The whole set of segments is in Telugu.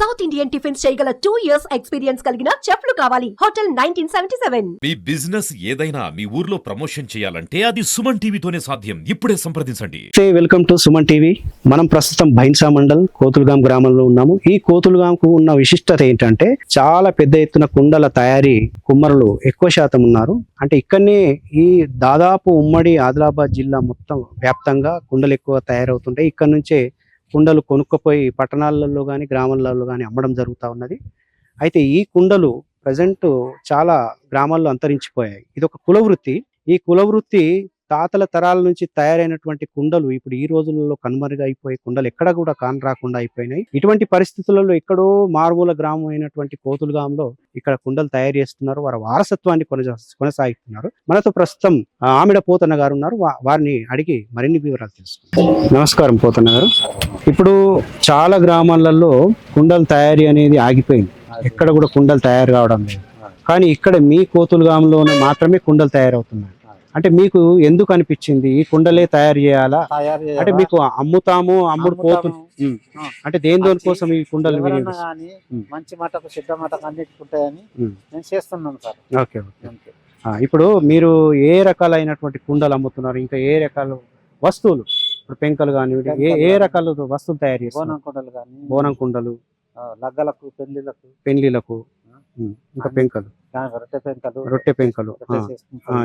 సౌత్ ఇండియన్ టిఫిన్స్ చేయగల టూ ఇయర్స్ ఎక్స్పీరియన్స్ కలిగిన చెఫ్లు కావాలి. హోటల్ నైన్టీన్ సెవెంటీ సెవెన్ మీ బిజినెస్ ఏదైనా మీ ఊర్లో ప్రమోషన్ చేయాలంటే అది సుమన్ టీవీతోనే సాధ్యం. ఇప్పుడే సంప్రదించండి. వెల్కమ్ టు సుమన్ టీవీ మనం ప్రస్తుతం భైన్సా మండల్ కోతులుగాం గ్రామంలో ఉన్నాము. ఈ కోతులుగాంకు ఉన్న విశిష్టత ఏంటంటే చాలా పెద్ద ఎత్తున కుండల తయారీ కుమ్మరులు ఎక్కువ శాతం ఉన్నారు. అంటే ఇక్కడనే ఈ దాదాపు ఉమ్మడి ఆదిలాబాద్ జిల్లా మొత్తం వ్యాప్తంగా కుండలు ఎక్కువ తయారవుతుంటాయి. ఇక్కడ నుంచే కుండలు కొనుక్కపోయి పట్టణాలలో కానీ గ్రామాలలో కానీ అమ్మడం జరుగుతూ ఉన్నది. అయితే ఈ కుండలు ప్రజెంట్ చాలా గ్రామాల్లో అంతరించిపోయాయి. ఇది ఒక కులవృత్తి ఈ కులవృత్తి తాతల తరాల నుంచి తయారైనటువంటి కుండలు ఇప్పుడు ఈ రోజులలో కనుమరుగైపోయి కుండలు ఎక్కడ కూడా కానరాకుండా అయిపోయినాయి. ఇటువంటి పరిస్థితులలో ఎక్కడో మారుమూల గ్రామం అయినటువంటి కోతులుగాంలో ఇక్కడ కుండలు తయారు చేస్తున్నారు. వారి వారసత్వాన్ని కొనసా కొనసాగిస్తున్నారు. మనతో ప్రస్తుతం ఆ, పోతన్న గారు ఉన్నారు. వారిని అడిగి మరిన్ని వివరాలు తెలుసుకుంటాం నమస్కారం పోతన్న గారు. ఇప్పుడు చాలా గ్రామాలలో కుండల తయారీ అనేది ఆగిపోయింది. ఎక్కడ కూడా కుండలు తయారు కావడం లేదు. కానీ ఇక్కడ మీ కోతులుగాంలోనే మాత్రమే కుండలు తయారవుతున్నాయి. అంటే మీకు ఎందుకు అనిపించింది ఈ కుండలే తయారు చేయాలా తయారు చేయాలా? అంటే మీకు అమ్ముతాము అమ్ముడు పోతు అమ్ముతాము. ఉమ్. ఆ. అంటే దేని కోసం ఈ కుండలు వినియోగిస్తారు? కానీ ఉమ్. మంచి మటకు సిద్ధ మటకు అన్నిటికి ఉంటాయని ఉమ్. నేను చేస్తున్నాను సార్ ఓకే ఓకే అంతే. ఆ, ఇప్పుడు మీరు ఏ రకాలైనటువంటి కుండలు అమ్ముతున్నారు ఇంకా ఏ రకాల వస్తువులు ఇప్పుడు పెంకలు కానీ ఏ ఏ రకాల వస్తువులు తయారు చేస్తున్నారు బోనం కుండలు కానీ బోనం కుండలు లగ్గలకు పెళ్ళిలకు పెండ్లిలకు ఉమ్, ఇంకా పెంకలు రొట్టె పెంకలు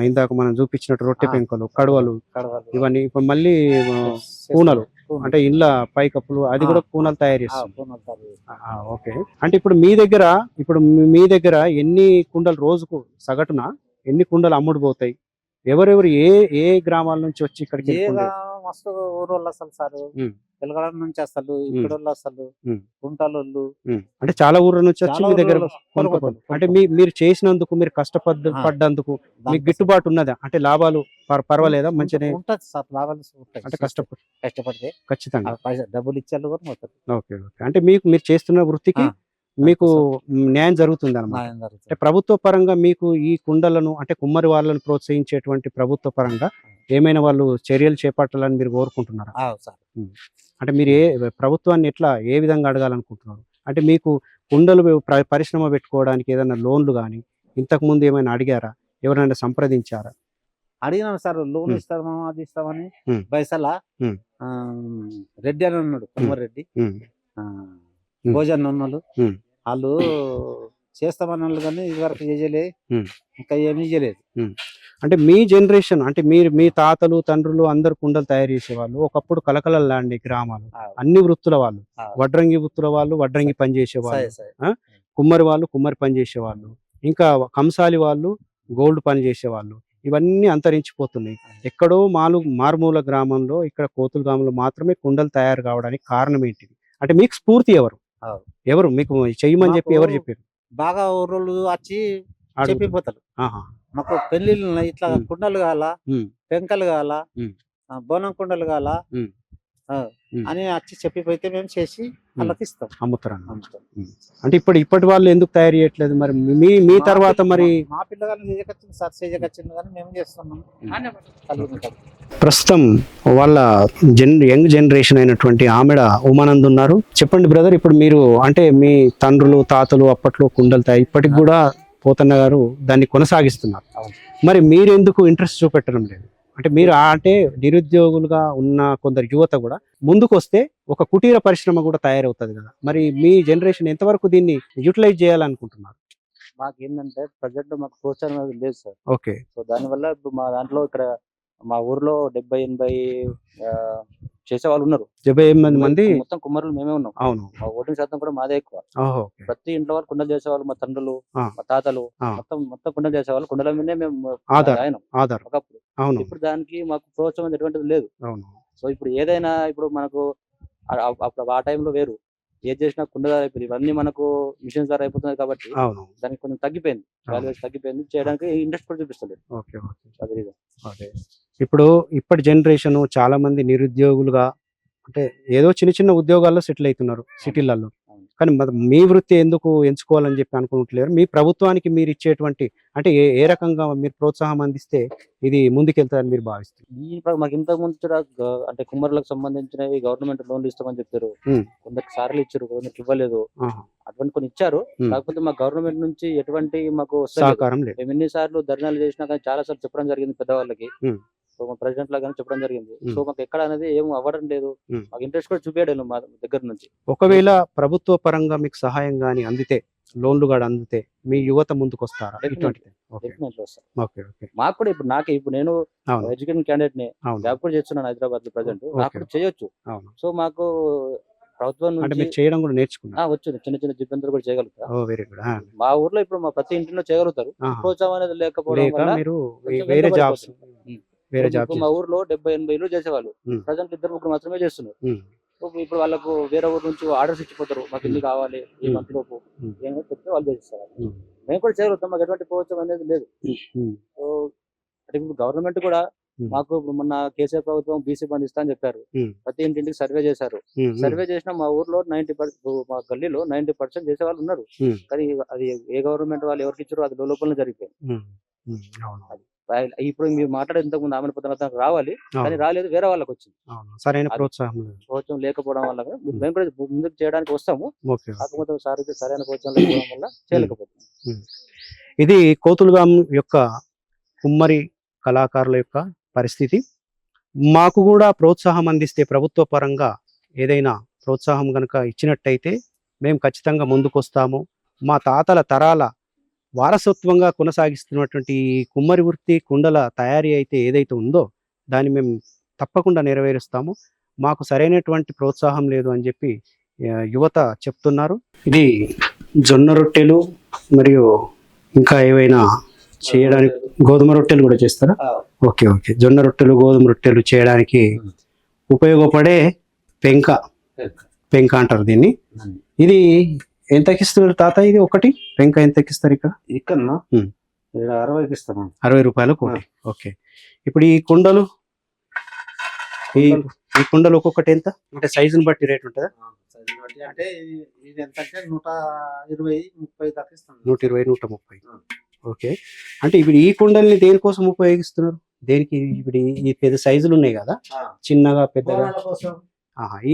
ఇందాక మనం చూపించినట్టు రొట్టె. పెంకలు కడవలు. ఇవన్నీ ఇప్పుడు మళ్ళీ. కూనలు. కూనలు. అంటే ఇండ్ల పైకప్పులు అది. కూడా కూనలు తయారు చేస్తాం. ఓకే అంటే ఇప్పుడు మీ దగ్గర ఇప్పుడు మీ- దగ్గర ఎన్ని కుండలు రోజుకు సగటున ఎన్ని కుండలు అమ్ముడు పోతాయి ఎవరెవరు ఏ ఏ గ్రామాల నుంచి వచ్చి ఇక్కడికి మస్తు ఊరోళ్ళు అసలు సార్. తెలంగాణ నుంచి అసలు ఇక్కడ అసలు. గుంటలోళ్ళు. అంటే చాలా ఊర్ల నుంచి వచ్చి మీ దగ్గర. అంటే మీ మీరు చేసినందుకు మీరు కష్టపడ్డ. పడ్డందుకు మీకు గిట్టుబాటు ఉన్నదా అంటే లాభాలు పర్- పర్వాలేదా మంచిగా ఉంటది సార్ లాభాలు. అంటే కష్టపడి కష్టపడితే ఖచ్చితంగా డబ్బులు ఇచ్చేళ్ళు కూడా ఓకే ఓకే అంటే మీకు మీరు చేస్తున్న వృత్తికి. మీకు న్యాయం జరుగుతుంది అనమాట. అంటే ప్రభుత్వ పరంగా మీకు ఈ కుండలను అంటే కుమ్మరి వాళ్ళను ప్రోత్సహించేటువంటి ప్రభుత్వ పరంగా ఏమైనా వాళ్ళు చర్యలు చేపట్టాలని మీరు కోరుకుంటున్నారా? సార్. అంటే మీరు ఏ ప్రభుత్వాన్ని ఎట్లా ఏ విధంగా అడగాలనుకుంటున్నారు? అంటే మీకు కుండలు ప్ర- పరిశ్రమ పెట్టుకోవడానికి ఏదైనా లోన్లు కానీ ఇంతకు ముందు ఏమైనా అడిగారా? ఎవరైనా సంప్రదించారా? అడిగినాను సార్ లోన్. ఇస్తామా అది ఇస్తామని. పైసలా రెడ్డి అని ఉన్నాడు కుమార్ రెడ్డి. భోజన్ ఉమ్. వాళ్ళు చేస్తామని వాళ్ళు కానీ ఇదివరకు చేయలే ఉమ్. ఇంకా ఏమీ చేయలేదు. అంటే మీ జనరేషన్ అంటే మీరు మీ తాతలు తండ్రులు అందరు కుండలు తయారు చేసేవాళ్ళు. ఒకప్పుడు కలకలలాంటి గ్రామాలు. ఆ, అన్ని వృత్తుల వాళ్ళు. వడ్రంగి వృత్తుల వాళ్ళు వడ్రంగి పని చేసేవాళ్ళు. కుమ్మరి వాళ్ళు కుమ్మరి పని చేసేవాళ్ళు. ఇంకా కంసాలి వాళ్ళు గోల్డ్ పని చేసేవాళ్ళు. ఇవన్నీ అంతరించిపోతున్నాయి. ఎక్కడో మాలు మారుమూల గ్రామంలో ఇక్కడ కోతుల గ్రామంలో మాత్రమే కుండలు తయారు కావడానికి కారణం ఏంటిది? అంటే మీకు స్ఫూర్తి ఎవరు. ఎవరు? మీకు చెయ్యమని చెప్పి ఎవరు చెప్పారు? బాగా ఊరోళ్ళు వచ్చి. చెప్పిపోతారు. మాకు పెళ్ళిళ్ళు ఉన్నాయి ఇట్లా. కుండలు కావాలా ఉమ్. పెంకలు కావాలా. ఆ, బోనం కుండలు కావాలా ఉమ్. అని వచ్చి చెప్పిపోతే మేము చేసి వాళ్ళకి ఇస్తాం అమ్ముతారన్న అమ్ముతాం. అంటే ఇప్పుడు ఇప్పటి వాళ్ళు ఎందుకు తయారు చేయట్లేదు మరి మీ మీ తర్వాత మరి మా పిల్లగాని చేయకొచ్చింది సార్ చేయకొచ్చింది కానీ మేము చేస్తున్నాం. ప్రస్తుతం వాళ్ళ జన్ యంగ్ జనరేషన్ అయినటువంటి ఆమెడ ఉమానంద్ ఉన్నారు చెప్పండి బ్రదర్ ఇప్పుడు మీరు అంటే మీ తండ్రులు తాతలు అప్పట్లో కుండలు తయారు ఇప్పటికి కూడా పోతన్న గారు దాన్ని కొనసాగిస్తున్నారు. మరి మీరు ఎందుకు ఇంట్రెస్ట్ చూపెట్టడం లేదు? అంటే మీరు అంటే నిరుద్యోగులుగా ఉన్న కొందరు యువత కూడా ముందుకు వస్తే ఒక కుటీర పరిశ్రమ కూడా తయారవుతుంది కదా. మరి మీ జనరేషన్ ఎంతవరకు దీన్ని యూటిలైజ్ చేయాలనుకుంటున్నారు? మాకు ఏంటంటే ప్రజెంట్ మాకు ప్రోత్సాహం అనేది లేదు సార్. ఓకే. సో దానివల్ల ఇప్పుడు మా దాంట్లో ఇక్కడ మా ఊర్లో డెబ్బై ఎనభై చేసే వాళ్ళు ఉన్నారు డెబ్బై ఎనిమిది మంది మొత్తం కుమ్మరులు మేమే ఉన్నాం. అవును. మా ఓటింగ్ శాతం కూడా మాదే ఎక్కువ. ప్రతి ఇంట్లో వాళ్ళు కుండలు చేసేవాళ్ళు మా తండ్రులు. మా తాతలు. మొత్తం మొత్తం కుండలు చేసేవాళ్ళు. కుండల మీదే మేము. ఆయన. ఒకప్పుడు. అవును. ఇప్పుడు దానికి మాకు ప్రోత్సాహం ఎటువంటిది లేదు. అవును. సో ఇప్పుడు ఏదైనా ఇప్పుడు మనకు అప్పుడు ఆ టైంలో వేరు. ఏది చేసినా కుండ ద్వారా అయిపోయింది. ఇవన్నీ మనకు మిషన్స్ ద్వారా అయిపోతుంది కాబట్టి దానికి కొంచెం తగ్గిపోయింది. వాల్యూస్ తగ్గిపోయింది. చేయడానికి ఇంట్రెస్ట్ కూడా చూపిస్తలేదు. Okay okay. అది reason. అదే. ఇప్పుడు ఇప్పటి జనరేషన్ చాలా మంది నిరుద్యోగులుగా అంటే ఏదో చిన్న చిన్న ఉద్యోగాల్లో సెటిల్ అవుతున్నారు సిటీలలో. కానీ మీ వృత్తి ఎందుకు ఎంచుకోవాలని చెప్పి అనుకుంటలేరు మీ ప్రభుత్వానికి మీరు ఇచ్చేటువంటి అంటే ఏ ఏ రకంగా మీరు ప్రోత్సాహం అందిస్తే ఇది ముందుకెళ్తారని మీరు భావిస్తారు మాకు ఇంతకు ముందు అంటే కుమ్మరులకు సంబంధించినవి గవర్నమెంట్ లోన్లు ఇస్తామని చెప్పారు. కొందరికి సార్లు ఇచ్చారు కొందరికి ఇవ్వలేదు. అటువంటి కొన్ని ఇచ్చారు. కాకపోతే మా గవర్నమెంట్ నుంచి ఎటువంటి మాకు. సహకారం లేదు మేము ఎన్నిసార్లు ధర్నాలు చేసినా కానీ చాలా సార్లు చెప్పడం జరిగింది పెద్దవాళ్ళకి. సో మా ప్రెసిడెంట్ లాగానే చెప్పడం జరిగింది. సో మాకు ఎక్కడ అనేది ఏం అవ్వడం లేదు. మాకు ఇంట్రెస్ట్ కూడా చూపించడం మా దగ్గర నుంచి. ఒకవేళ ప్రభుత్వ పరంగా మీకు సహాయం కానీ అందితే లోన్లు కూడా అందితే మీ యువత ముందుకు వస్తారా మాకు కూడా ఇప్పుడు నాకు ఇప్పుడు నేను ఎడ్యుకేషన్ క్యాండిడేట్ని అవును. జాబ్ కూడా చేస్తున్నాను హైదరాబాద్లో ప్రజెంట్. నాకు చేయొచ్చు. సో మాకు ప్రభుత్వం అంటే నుంచి మీరు చేయడం కూడా ఆ, నేర్చుకున్నారు వచ్చు చిన్న చిన్న జిబ్బందులు కూడా చేయగలుగుతా. Oh very good. మా ఊర్లో ఇప్పుడు మా ప్రతి ఇంటిలో చేయగలుగుతారు. ప్రోత్సాహం అనేది లేకపోవడం వేరే. జాబ్స్. వేరే జాబ్స్ మా ఊర్లో డెబ్బై ఎనభై ఇల్లు చేసేవాళ్ళు. ప్రజెంట్ ఇద్దరు ముగ్గురు మాత్రమే చేస్తున్నారు. ఇప్పుడు- వాళ్ళకు వేరే ఊరు నుంచి ఆర్డర్స్ ఇచ్చిపోతారు. మాకు ఇల్లు కావాలి ఈ. మంత్ లోపు ఉమ్. ఏం కూడా చెప్తే వాళ్ళు చేస్తారు మేము కూడా చేయగలుగుతాం మాకు ఎటువంటి ప్రోత్సాహం అనేది లేదు. సో అంటే ఇప్పుడు గవర్నమెంట్ కూడా. మాకు ఇప్పుడు మొన్న కేసీఆర్ ప్రభుత్వం బీసీ బంద్ ఇస్తా అని చెప్పారు. ప్రతి ఇంటింటికి సర్వే చేశారు. సర్వే చేసిన మా ఊర్లో నైన్టీ మా గల్లీలో నైన్టీ పర్సెంట్ చేసే వాళ్ళు ఉన్నారు. కానీ అది ఏ గవర్నమెంట్ వాళ్ళు ఎవరికి ఇచ్చారో అది లోపల జరిగిపోయింది. ఇప్పుడు మీరు మాట్లాడే ఇంతకు ముందు ఆమె పొద్దున రావాలి కానీ. రాలేదు వేరే వాళ్ళకి వచ్చింది. సరైన ప్రోత్సాహం ప్రోత్సాహం లేకపోవడం వల్ల మేము కూడా ముందుకు చేయడానికి వస్తాము. కాకపోతే సార్ సరైన ప్రోత్సాహం లేకపోవడం వల్ల చేయలేకపోతున్నాం. ఇది కోతులుగాం యొక్క కుమ్మరి కళాకారుల యొక్క పరిస్థితి. మాకు కూడా ప్రోత్సాహం అందిస్తే ప్రభుత్వ పరంగా ఏదైనా ప్రోత్సాహం కనుక ఇచ్చినట్టయితే మేము ఖచ్చితంగా ముందుకొస్తాము. మా తాతల తరాల వారసత్వంగా కొనసాగిస్తున్నటువంటి ఈ కుమ్మరి వృత్తి కుండల తయారీ అయితే ఏదైతే ఉందో దాన్ని మేము తప్పకుండా నెరవేరుస్తాము. మాకు సరైనటువంటి ప్రోత్సాహం లేదు అని చెప్పి యువత చెప్తున్నారు. ఇది జొన్న రొట్టెలు మరియు ఇంకా ఏవైనా చేయడానికి గోధుమ రొట్టెలు కూడా చేస్తారా? Okay okay. జొన్న రొట్టెలు గోధుమ రొట్టెలు చేయడానికి ఉపయోగపడే పెంక. పెంక. అంటారు దీన్ని. ఇది ఎంతకి ఇస్తున్నారు తాత ఇది ఒకటి? పెంక ఎంతకి ఇస్తారు ఇక్కడ? ఇక్కడ. అరవైకి అరవై రూపాయలు కోటి ఓకే. ఇప్పుడు ఈ కుండలు? ఈ ఈ కుండలు ఒక్కొక్కటి ఎంత? అంటే సైజుని బట్టి రేట్ ఉంటుందా? అంటే ఇది- ఎంత అంటే నూట ఇరవై ముప్పై దాకా నూట ఇరవై నూట ముప్పై. ఓకే. అంటే ఇప్పుడు ఈ కుండల్ని దేనికోసం ఉపయోగిస్తున్నారు? దేనికి? ఇప్పుడు ఈ- పెద్ద సైజులు ఉన్నాయి కదా. చిన్నగా పెద్దగా? ఈ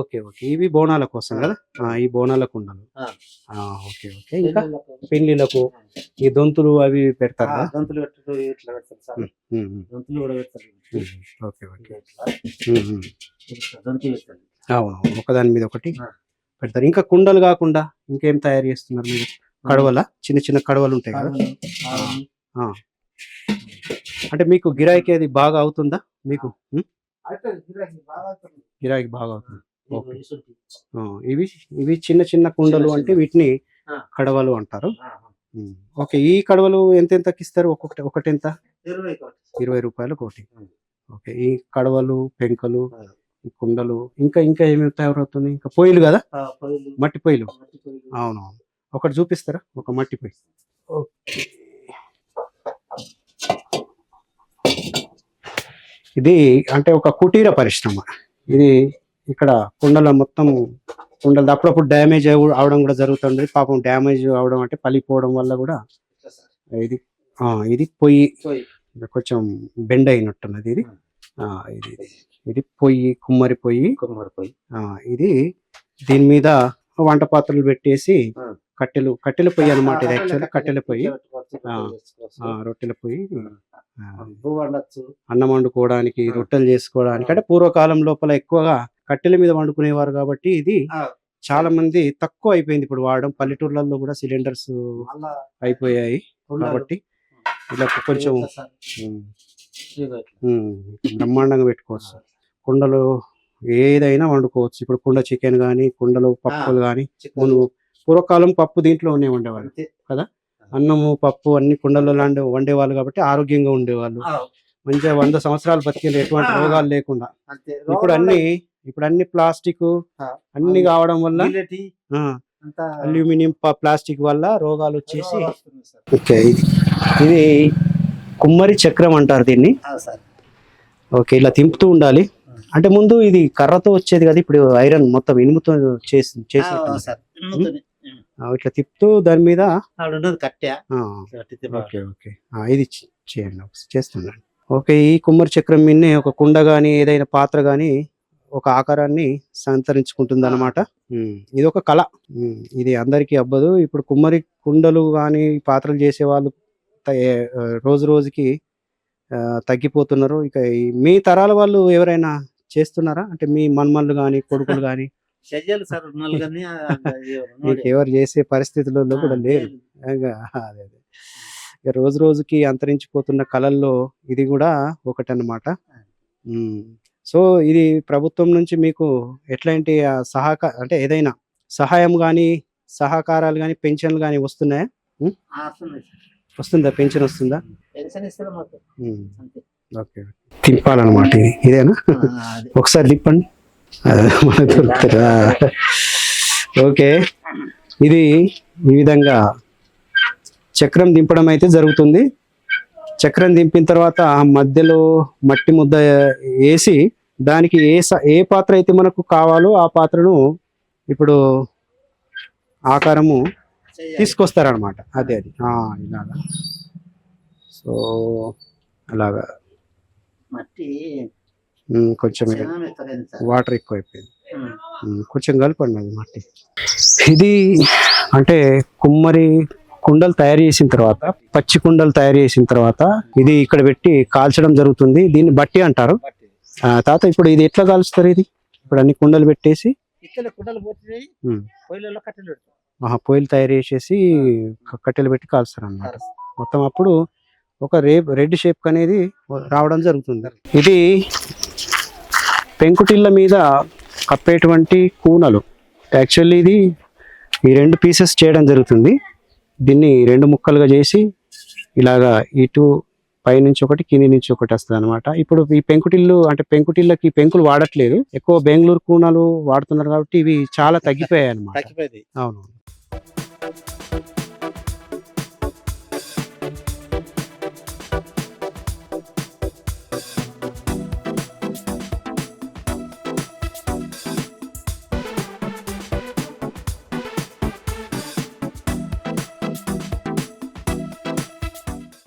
ఓకే ఓకే. ఇవి బోనాల కోసం కదా? ఈ బోనాల కుండలు. Okay okay. ఇంకా. పెళ్ళిలకు ఈ దొంతులు అవి పెడతారు ఇట్లా కూడా ఉమ్, ఓకే ఓకే. అవును ఒకదాని మీద ఒకటి. పెడతారు. ఇంకా కుండలు కాకుండా ఇంకేం తయారు చేస్తున్నారు మీరు? కడవల? చిన్న చిన్న కడవలు ఉంటాయి కదా. అంటే మీకు గిరాకీ అది బాగా అవుతుందా? మీకు? గిరాకీ బాగా అవుతుంది. ఇవి ఇవి చిన్న చిన్న కుండలు అంటే. వీటిని. కడవలు అంటారు. ఓకే ఈ కడవలు ఎంత ఎంతకి ఇస్తారు ఒక్కొక్కటి ఒకటి ఎంత ఇరవై రూపాయలు కోటి. ఓకే ఈ కడవలు పెంకలు. ఈ కుండలు ఇంకా ఇంకా ఏమి తయారవుతుంది? ఇంకా పొయ్యిలు కదా? మట్టి పొయ్యిలు. అవునవును. ఒకటి చూపిస్తారా? ఒక మట్టి పొయ్యి. ఓకే. ఇది అంటే ఒక కుటీర పరిశ్రమ ఇది ఇక్కడ కుండల మొత్తం కుండలు అప్పుడప్పుడు డ్యామేజ్ అవడం కూడా జరుగుతుంది పాపం డ్యామేజ్ అవడం అంటే పలిపోవడం వల్ల కూడా. ఇది ఆ, ఇది పొయ్యి. కొంచెం బెండ్ అయినట్టున్నది ఇది ఆ, ఇది ఇది. పొయ్యి కుమ్మరి పొయ్యి కుమ్మరి పొయ్యి. ఆ, ఇది దీని మీద వంట పాత్రలు పెట్టేసి. కట్టెలు కట్టెల పొయ్యి అనమాట ఇది ఆ, యాక్చువల్ కట్టెల పొయ్యి రొట్టెల పొయ్యి వండొచ్చు. అన్నం వండుకోవడానికి. రొట్టెలు చేసుకోవడానికి. అంటే పూర్వకాలం లోపల ఎక్కువగా కట్టెల మీద వండుకునేవారు కాబట్టి ఇది. చాలా మంది తక్కువ అయిపోయింది ఇప్పుడు వాడడం పల్లెటూర్లలో కూడా సిలిండర్స్ అయిపోయాయి. కాబట్టి ఇలా కొంచెం బ్రహ్మాండంగా పెట్టుకోవచ్చు కుండలు ఏదైనా వండుకోవచ్చు ఇప్పుడు కుండ చికెన్ కానీ కుండలు పప్పులు కానీ పూర్వకాలం పప్పు దీంట్లోనే వండేవాళ్ళు అంతే. అన్నము పప్పు అన్ని కుండల్లో లాంటి వండేవాళ్ళు కాబట్టి ఆరోగ్యంగా ఉండేవాళ్ళు మంచిగా వంద సంవత్సరాలు బతికేది ఎటువంటి. రోగాలు లేకుండా. ఇప్పుడు అన్ని ఇప్పుడు అన్ని ప్లాస్టిక్. అన్ని కావడం వల్ల అల్యూమినియం ప్లాస్టిక్ వల్ల రోగాలు వచ్చేసి. ఓకే ఇది కుమ్మరి చక్రం అంటారు దీన్ని. ఓకే ఇలా తింపుతూ ఉండాలి అంటే ముందు ఇది కర్రతో వచ్చేది కదా ఇప్పుడు ఐరన్ మొత్తం ఇనుముతో చేసి చేసి. ఇట్లా తిప్పుతూ దాని మీద. Okay okay. ఇది చేయండి చేస్తున్నాను. ఓకే ఈ కుమ్మరి చక్రం మీదనే ఒక కుండ గాని ఏదైనా పాత్ర గాని ఒక ఆకారాన్ని సంతరించుకుంటుంది అనమాట ఇది ఒక కళ. ఇది అందరికీ అవ్వదు ఇప్పుడు కుమ్మరి కుండలు కానీ పాత్రలు చేసే వాళ్ళు రోజు రోజుకి తగ్గిపోతున్నారు. ఇక మీ తరాల వాళ్ళు ఎవరైనా చేస్తున్నారా? అంటే మీ మన్మళ్ళు కానీ కొడుకులు కానీ చెయ్యాలి సార్ ఉన్నోడే. ఎవరు చేసే పరిస్థితులలో కూడా లేరు. అదే అదే. రోజు రోజుకి అంతరించిపోతున్న కళల్లో ఇది కూడా ఒకటన్నమాట. ఉమ్. సో ఇది ప్రభుత్వం నుంచి మీకు ఎట్లాంటి ఆ సహక అంటే ఏదైనా సహాయం కానీ సహకారాలు కానీ పెన్షన్లు కానీ వస్తున్నాయా. వస్తుందా? పెన్షన్ వస్తుందా? పెన్షన్ ఇస్తారు ఓకే. తిప్పాలన్నమాట ఇదేనా. ఒకసారి తిప్పండి. దొరుకుతారా ఓకే. ఇది ఈ విధంగా చక్రం దింపడం అయితే జరుగుతుంది. చక్రం దింపిన తర్వాత మధ్యలో మట్టి ముద్ద వేసి దానికి ఏ ఏ పాత్ర అయితే మనకు కావాలో ఆ పాత్రను ఇప్పుడు ఆకారము. తీసుకొస్తారనమాట అదే అది. ఇలాగా. సో అలాగా. మట్టి కొంచెం. వాటర్ ఎక్కువ అయిపోయింది కొంచెం కలపండి అది మట్టి. ఇది అంటే కుమ్మరి కుండలు తయారు చేసిన తర్వాత పచ్చి కుండలు తయారు చేసిన తర్వాత ఇది ఇక్కడ పెట్టి కాల్చడం జరుగుతుంది. దీన్ని బట్టి అంటారు. తాత ఇప్పుడు ఇది ఎట్లా కాల్చుతారు ఇది? ఇప్పుడు అన్ని కుండలు పెట్టేసి పొయ్యిలు తయారు చేసేసి కట్టెలు పెట్టి కాల్స్తారు. అన్నమాట. మొత్తం అప్పుడు ఒక రేప్ రెడ్ షేప్ అనేది రావడం జరుగుతుంది. ఇది పెంకుటిళ్ళ మీద కప్పేటువంటి కూనలు. యాక్చువల్లీ ఇది ఈ రెండు పీసెస్ చేయడం జరుగుతుంది. దీన్ని రెండు ముక్కలుగా చేసి ఇలాగా ఇటు పైనుంచి ఒకటి కింది నుంచి ఒకటి వస్తుంది అనమాట ఇప్పుడు ఈ పెంకుటిల్లు అంటే పెంకుటిళ్ళకి పెంకులు వాడట్లేదు. ఎక్కువ బెంగళూరు కూనలు వాడుతున్నారు కాబట్టి ఇవి చాలా తగ్గిపోయాయి అనమాట అవును.